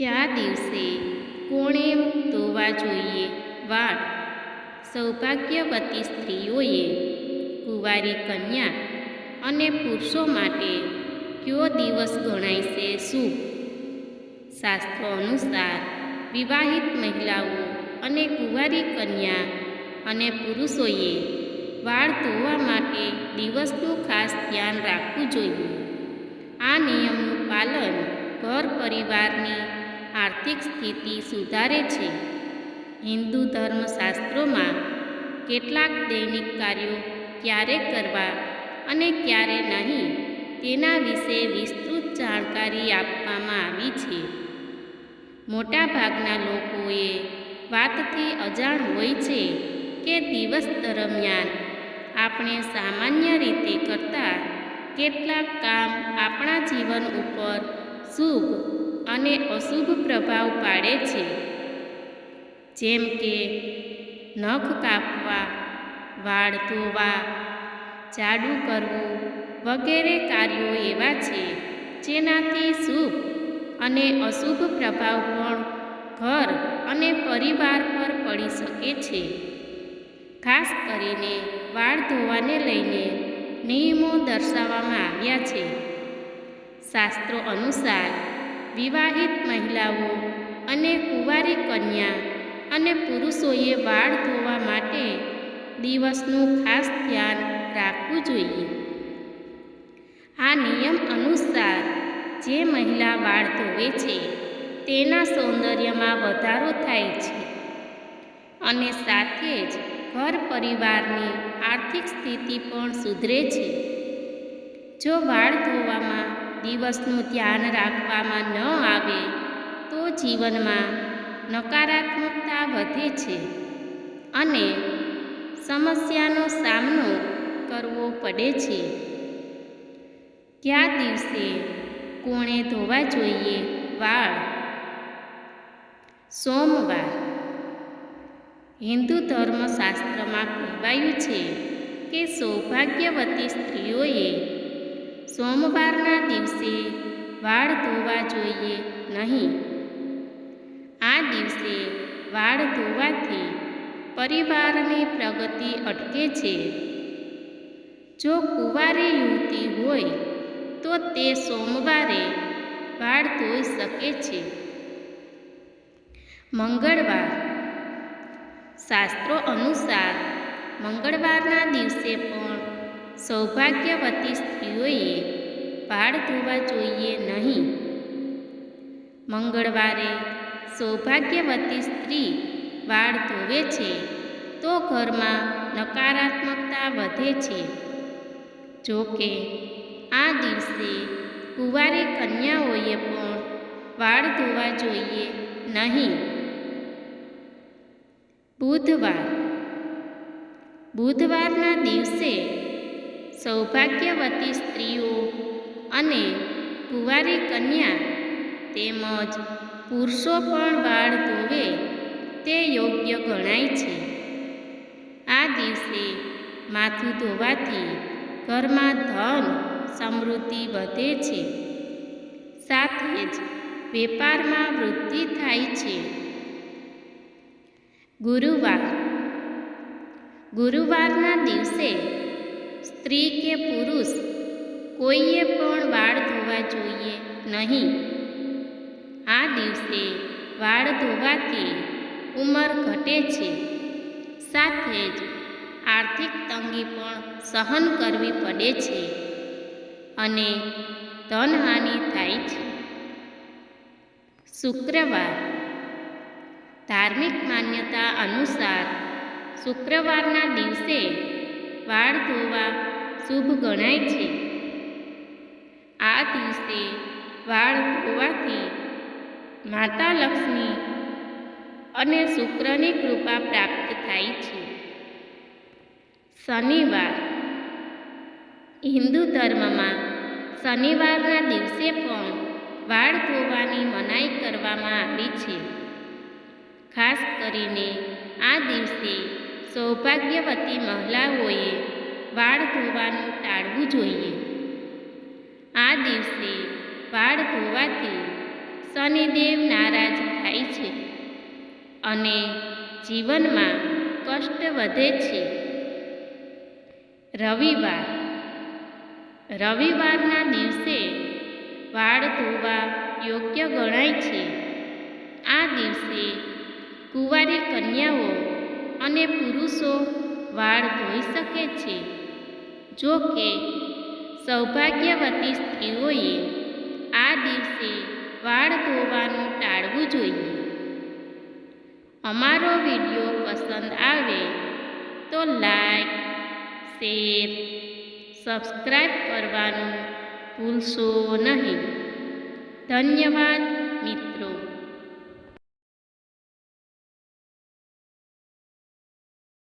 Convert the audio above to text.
કયા દિવસે? કોણે ધોવા જોઈએ? વાળ. સૌભાગ્યવતી સ્ત્રીઓએ કુંવારી કન્યા અને પુરુષો માટે કયો દિવસ ગણાય છે, શું? શાસ્ત્રો અનુસાર વિવાહિત મહિલાઓ અને કુંવારી કન્યા અને પુરુષોએ વાળ ધોવા માટે દિવસનું ખાસ ધ્યાન રાખવું જોઈએ. આ નિયમનું પાલન ઘર પરિવારની આર્થિક સ્થિતિ સુધારે છે. હિન્દુ ધર્મશાસ્ત્રોમાં કેટલાક દૈનિક કાર્યો ક્યારે કરવા અને ક્યારે નહીં તેના વિશે વિસ્તૃત જાણકારી આપવામાં આવી છે. મોટાભાગના લોકોએ વાતથી અજાણ હોય છે કે દિવસ દરમિયાન આપણે સામાન્ય રીતે કરતા કેટલાક કામ આપણા જીવન ઉપર શુભ અને અશુભ પ્રભાવ પાડે છે. જેમ કે, નખ કાપવા, વાળ ધોવા, જાડું કરવું વગેરે કાર્યો એવા છે, જેનાથી શુભ અને અશુભ પ્રભાવ પણ ઘર અને પરિવાર પર પડી શકે છે. ખાસ કરીને વાળ ધોવાને લઈને નિયમો દર્શાવવામાં આવ્યા છે. શાસ્ત્રો અનુસાર વિવાહિત મહિલાઓ અને કુંવારી કન્યા અને પુરુષોએ વાળ ધોવા માટે દિવસનું ખાસ ધ્યાન રાખવું જોઈએ. આ નિયમ અનુસાર જે મહિલા વાળ ધોવે છે, તેના સૌંદર્યમાં વધારો થાય છે અને સાથે જ ઘર પરિવારની આર્થિક સ્થિતિ પણ સુધરે છે. જો વાળ ધોવામાં દિવસનું ધ્યાન રાખવામાં ન આવે, તો જીવનમાં નકારાત્મકતા વધે છે અને સમસ્યાનો સામનો કરવો પડે છે. કયા દિવસે કોણે ધોવા જોઈએ? વાળ. સોમવાર. હિન્દુ ધર્મશાસ્ત્રમાં કહેવાયું છે કે સૌભાગ્યવતી સ્ત્રીઓએ સોમવારના દિવસે વાળ ધોવા જોઈએ નહીં. આ દિવસે વાળ ધોવાથી પરિવારની પ્રગતિ અટકે છે. જો કુંવારી યુવતી હોય, તો તે સોમવારે વાળ ધોઈ શકે છે. મંગળવાર. શાસ્ત્રો અનુસાર મંગળવારના દિવસે પણ સૌભાગ્યવતી વાળ ધોવા જોઈએ નહીં. મંગળવારે સૌભાગ્યવતી સ્ત્રી વાળ ધોવે છે, તો ઘરમાં નકારાત્મકતા વધે છે. જો કે આ દિવસે કુંવારી કન્યાઓએ પણ વાળ ધોવા જોઈએ નહીં. બુધવાર. બુધવારના દિવસે સૌભાગ્યવતી સ્ત્રીઓ અને કુંવારી કન્યા તેમજ પુરુષો પણ વાળ ધોવે તે યોગ્ય ગણાય છે. આ દિવસે માથું ધોવાથી ઘરમાં ધન સમૃદ્ધિ વધે છે. સાથે જ વેપારમાં વૃદ્ધિ થાય છે. ગુરુવાર. ગુરુવારના દિવસે સ્ત્રી કે પુરુષ કોઈએ પણ વાળ ધોવા જોઈએ નહીં. આ દિવસે વાળ ધોવાથી ઉંમર ઘટે છે. સાથે જ આર્થિક તંગી પણ સહન કરવી પડે છે અને ધનહાનિ થાય છે. શુક્રવાર. ધાર્મિક માન્યતા અનુસાર શુક્રવારના દિવસે વાળ ધોવા શુભ ગણાય છે. દિવસે વાળ ધોવાથી માતા લક્ષ્મી અને શુક્રની કૃપા પ્રાપ્ત થાય છે. શનિવાર. હિન્દુ ધર્મમાં શનિવારના દિવસે પણ વાળ ધોવાની મનાઈ કરવામાં આવી છે. ખાસ કરીને આ દિવસે સૌભાગ્યવતી મહિલાઓએ વાળ ધોવાનું ટાળવું જોઈએ. આ દિવસે વાળ ધોવાથી શનિદેવ નારાજ થાય છે અને જીવનમાં કષ્ટ વધે છે. રવિવાર. રવિવારના દિવસે વાળ ધોવા યોગ્ય ગણાય છે. આ દિવસે કુંવારી કન્યાઓ અને પુરુષો વાળ ધોઈ શકે છે. જો કે સૌભાગ્યવતી સ્ત્રીઓએ આ દિવસે વાળ ધોવાનું ટાળવું જોઈએ. અમારો વીડિયો પસંદ આવે તો લાઈક, શેર, સબસ્ક્રાઈબ કરવાનું ભૂલશો નહીં. ધન્યવાદ.